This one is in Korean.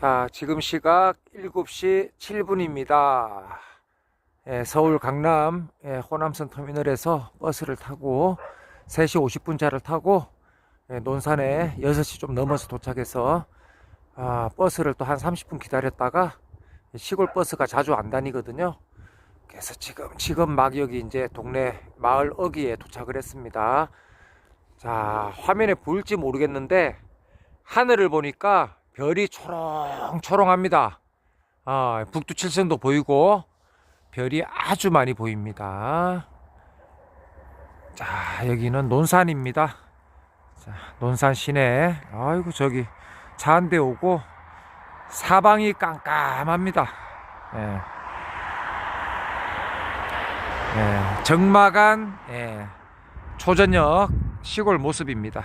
자, 지금 시각 7시 7분입니다. 예, 서울 강남 예, 호남선 터미널에서 버스를 타고 3시 50분차를 타고 예, 논산에 6시 좀 넘어서 도착해서 아, 버스를 또 한 30분 기다렸다가 시골 버스가 자주 안 다니거든요. 그래서 지금 지금 막 여기 이제 동네 마을 어귀에 도착을 했습니다. 자, 화면에 보일지 모르겠는데 하늘을 보니까 별이 초롱초롱합니다. 아, 북두 칠성도 보이고 별이 아주 많이 보입니다. 자, 여기는 논산입니다. 자, 논산 시내. 아이고 저기 차 한 대 오고 사방이 깜깜합니다. 예. 예, 적막한 예, 초저녁 시골 모습입니다.